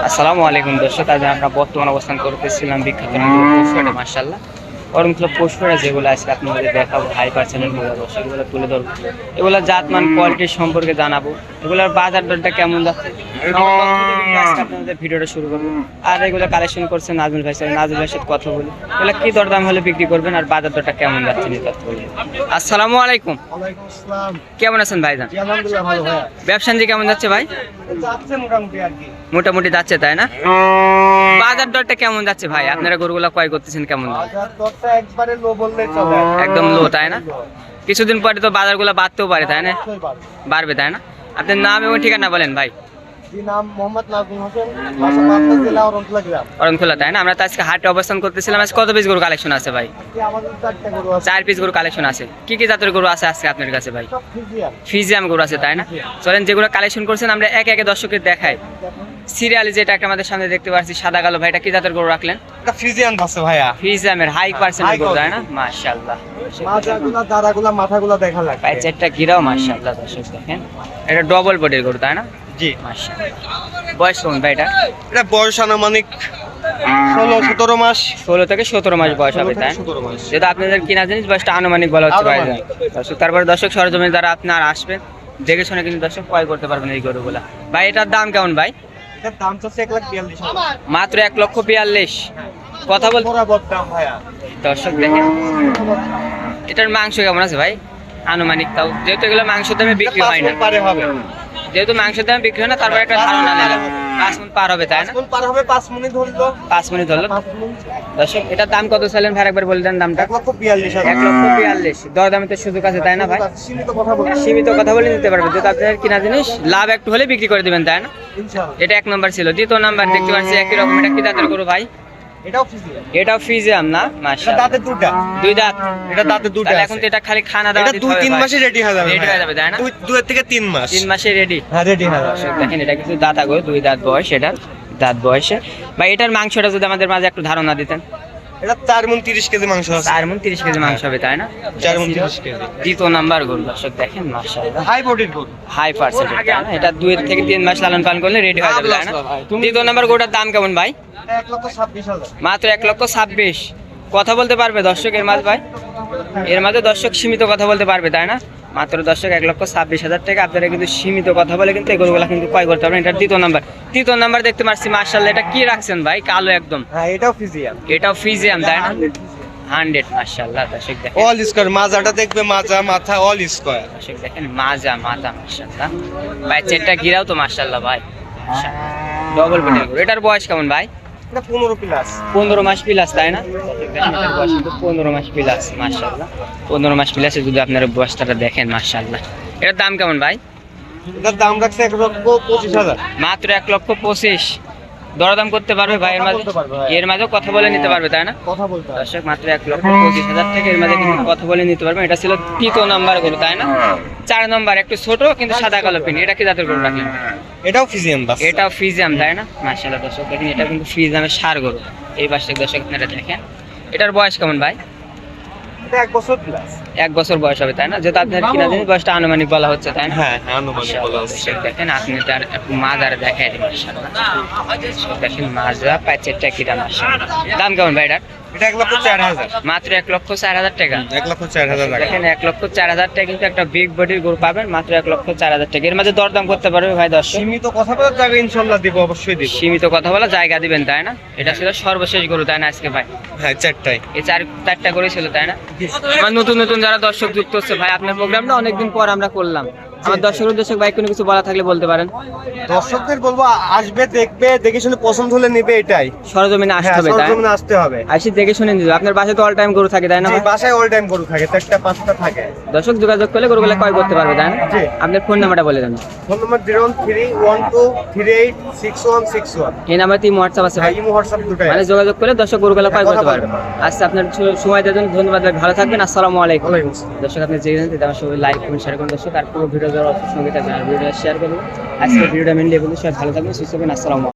আসসালামু আলাইকুম দর্শক আজ আমরা বর্তমান অবস্থান করতেছিলাম বিখ্যাত পশুহাটে পশুরা যেগুলো আজকে আপনাদের দেখাবো হাই পার্সেন্টের মূল্য সেগুলো তুলে ধরবো। এগুলো জাতমান কোয়ালিটির সম্পর্কে জানাব। এগুলোর বাজার দরটা কেমন যাচ্ছে? আপনাদের ভিডিওটা শুরু করব। আর এগুলো কালেকশন করছেন নাজমুল ভাই সাথে নাজমুল ভাইয়ের সাথে কথা বলি। এগুলো কি দরদাম হলে বিক্রি করবেন আর বাজার দরটা কেমন যাচ্ছে আসসালামু আলাইকুম। কেমন আছেন ভাইজান ব্যবসাঞ্জি কেমন যাচ্ছে ভাই? মোটামুটি আর কি। মোটামুটি যাচ্ছে তাই না? বাজার দরটা কেমন যাচ্ছে ভাই? আপনারা গরুগুলো ক্রয় করতেছেন কেমন? দরটা একবারে লো বললেই চলে। একদম low, তাই না? কিছুদিন পরে তো বাজারগুলো বাড়তেও পারে তাই না? বাড়বে। তাই না? আপনার নাম এবং ঠিকানা বলেন ভাই। জি নাম? মোহাম্মদ নাজমুল হোসেন জেলা গ্রাম। অরণখোলা তাই না? আমরা তো আজকে হাটে অবস্থান করতেছিলাম আজকে কত পিস গরু কালেকশন আছে ভাই? চার পিস গরু কালেকশন আছে। কি কি জাতের গরু আছে আজকে আপনার কাছে ভাই? ফিজিয়াম গরু আছে তাই না? চলেন যেগুলো কালেকশন করছেন আমরা একে একে দর্শকের দেখাই। সিরিয়ালি যেটা একটা আমাদের সামনে দেখতে পাচ্ছি সাদা কালো ভাইটা কি জাতের গরু রাখলেন? এটা ফিজিয়ান আছে ভাইয়া। হাই পার্সেন্টের High গরু তাই না? মাশাআল্লাহ। মাজাগুলা দাঁড়াগুলা মাথাগুলা দেখা ভাই চারটা গিরাও মাশাআল্লাহ দর্শক দেখেন। এটা ডবল বডির গরু তাই না? জি। মাশাআল্লাহ। বয়স কেমন ভাই এটা? এটা বয়স আনুমানিক ষোলো সতেরো মাস। ষোলো থেকে সতেরো মাস বয়স হবে তাই যেটা আপনাদের কিনা জিনিস বয়সটা আনুমানিক বলা হচ্ছে ভাই। দর্শক তারপরে দর্শক সরজমিন দ্বারা আপনার আসবেন দেখে শুনে কিন্তু দর্শক ক্রয় করতে পারবেন এই গরুগুলা। ভাই এটার দাম কেমন ভাই? দাম চাচ্ছে এক লাখ বিয়াল্লিশ মাত্র এক লক্ষ বিয়াল্লিশ। কথা বল। দাম ভাইয়া। দর্শক দেখেন এটার মাংস কেমন আছে ভাই? আনুমানিক তাও। যেহেতু এগুলো মাংস দামে বিক্রি হয় না। যেহেতু মাংস দামে বিক্রি হয় না তারপর একটা ধারণা নিলাম পাঁচ মিনিট পার হবে তাই না? পার হবে পাঁচ মিনিট ধরলো। পাঁচ মিনিট ধরলো? দর্শক এটার দাম কত চাইলেন ভাই? একবার বলে দেন দামটা। এক লক্ষ বিয়াল্লিশ এক লক্ষ বিয়াল্লিশ। দরদামে তো সুযোগ আছে তাই না ভাই? সীমিত কথা বলছি সীমিত কথা বলে নিতে পারবে যেহেতু আপনাদের কিনা জিনিস লাভ একটু হলে বিক্রি করে দিবেন তাই না? এটা এক নম্বর ছিল। দ্বিতীয় নাম্বার দেখতে পাচ্ছি একই রকম। এটা কি দাঁতের করো ভাই? এটাও ফিজিয়ান এটাও ফিজিয়াম না? এটা মাশাআল্লাহ। দাঁতে দুটা দুই দাঁত। এটা দাঁতে দুটা এখন তো এটা খালি খানা এটা দুই তিন মাসে রেডি হয়ে যাবে Ready হয়ে যাবে, তাই না? দুই দুই থেকে তিন মাস। তিন মাসে রেডি হ্যাঁ রেডি হয়ে যাবে। দেখেন এটা কিন্তু দাঁত আগো দুই দাঁত বয়স এটা দাঁত বয়সে। বা এটার মাংসটা যদি আমাদের মাঝে একটু ধারণা দিতেন। এটা চার মন তিরিশ কেজি মাংস আছে। চার মন তিরিশ কেজি মাংস হবে তাই না? চার মণ 30 কেজি। দ্বিতীয় নাম্বার গরু দর্শক দেখেন মাশাআল্লাহ। হাই বডির গরু। হাই পার্সেন্টেজ এটা দুই থেকে তিন মাস লালন পালন করলে রেডি হয়ে যাবে তাই না? দ্বিতীয় নাম্বার গরুটার দাম কেমন ভাই? মাত্র এক লক্ষ ছাব্বিশ। কথা বলতে পারবে দর্শক এর মাঝে ভাই? এর মাঝে দর্শক সীমিত কথা বলতে পারবে তাই না? মাত্র দর্শক এক লক্ষ ছাব্বিশ হাজার টাকা। আপনারা কিন্তু সীমিত কথা বলে কিন্তু এগুলোগুলো কিন্তু ক্রয় করতে পারবেন। এটা দ্বিতীয় নাম্বার। তৃতীয় নাম্বার দেখতে পাচ্ছি মার্শাল এটা কি রাখছেন ভাই? কালো একদম। হ্যাঁ এটাও ফিজিয়ান। এটাও ফিজিয়াম তাই না? হান্ড্রেড মার্শাল্লাহ দর্শক দেখেন। অল স্কোয়ার মাজাটা দেখবে মাজা মাথা অল স্কোয়ার দর্শক দেখেন মাজা মাথা মার্শাল্লাহ ভাই চেটটা গিরাও তো মার্শাল্লাহ ভাই। ডবল পেটের এটার বয়স কেমন ভাই? এটা পনেরো প্লাস পনেরো মাস প্লাস তাই না? পনেরো মাস প্লাস মার্শাল্লাহ পনেরো মাস প্লাসে যদি আপনার বয়সটা দেখেন মার্শাল্লাহ এটার দাম কেমন ভাই? এটার দাম রাখছে এক লক্ষ পঁচিশ হাজার। মাত্র এক লক্ষ পঁচিশ। দরদাম করতে পারবে ভাই এর মাঝে হ্যাঁ। এর মাঝেও কথা বলে নিতে পারবে তাই না? কথা বলতে দর্শক মাত্র এক লক্ষ পঁচিশ হাজার থেকে এর মাঝে কিন্তু কথা বলে নিতে পারবে। এটা ছিল তৃতীয় নাম্বার গরু তাই না? চার নম্বর একটু ছোট কিন্তু সাদা কালো পিন এটা কি জাতের গরু রাখলেন? এটাও ফিজিয়াম বাস। এটাও ফিজিয়াম তাই না? মার্শাল্লাহ দর্শক দেখেন এটা কিন্তু ফিজিয়ামের সার গরু। এই পাশে দর্শক আপনারা দেখেন। এটার বয়স কেমন ভাই? এক বছর প্লাস এক বছর বয়স হবে তাই না? যেহেতু আপনার কিনা জিনিস বয়সটা আনুমানিক বলা হচ্ছে তাই না? হ্যাঁ হ্যাঁ আনুমানিক বলা হচ্ছে। দেখেন আপনি তার মাজার দেখাই দিন দেখেন মাজা প্যাচেরটা কিরা মার্শাল্লাহ দাম কেমন ভাই এটার? এটা এক লক্ষ চার হাজার। মাত্র এক লক্ষ চার হাজার টাকা। এক লক্ষ চার হাজার টাকা। দেখেন এক লক্ষ চার হাজার টাকা কিন্তু একটা বিগ বডির গরু পাবেন মাত্র এক লক্ষ চার হাজার টাকা। এর মাঝে দরদাম করতে পারবে ভাই সীমিত কথা বলার জায়গা ইনশাল্লাহ দিব অবশ্যই দিব। সীমিত কথা বলা জায়গা দিবেন তাই না? এটা ছিল সর্বশেষ গরু তাই না আজকে ভাই? হ্যাঁ চারটাই। এই চার চারটা করে ছিল তাই না? আমার নতুন নতুন যারা দর্শক যুক্ত হচ্ছে ভাই আপনার প্রোগ্রামটা অনেকদিন পর আমরা করলাম। আমার উদ্দেশ্যে কোনো কিছু বলা থাকলে বলতে পারেন। দর্শকদের বলব আসবে দেখবে দেখে শুনে পছন্দ হলে নেবে এটাই। সরজমিনে আসতে হ্যাঁ হবে সরজমিনে আসতে হবে। আসি দেখে শুনে আপনার বাসায় তো অল টাইম গরু থাকে তাই না বাসায় অল টাইম গরু থাকে পাঁচটা থাকে। দর্শক যোগাযোগ করলে গরুগুলো ক্রয় করতে পারবে তাই না? আপনার ফোন নাম্বারটা বলে দেন। Phone number zero one three one two three eight six one six one. এই নাম্বার তিন হোয়াটসঅ্যাপ আছে ভাই। হোয়াটসঅ্যাপ দুটাই মানে যোগাযোগ করলে দর্শক গরুগুলো ক্রয় করতে পারবে। আচ্ছা আপনার সময় দেওয়ার জন্য ধন্যবাদ। ভালো থাকবেন আসসালামু আলাইকুম। দর্শক আপনি যে জানেন আমার সবাই লাইক কমেন্ট শেয়ার করুন দর্শক আর পুরো ভিডিও দেওয়ার অবশ্যই সঙ্গে থাকবেন আর ভিডিওটা শেয়ার করবেন আজকে ভিডিওটা মেনলি এগুলো সবাই ভালো থাকবেন, সুস্থ থাকবেন। আসসালামু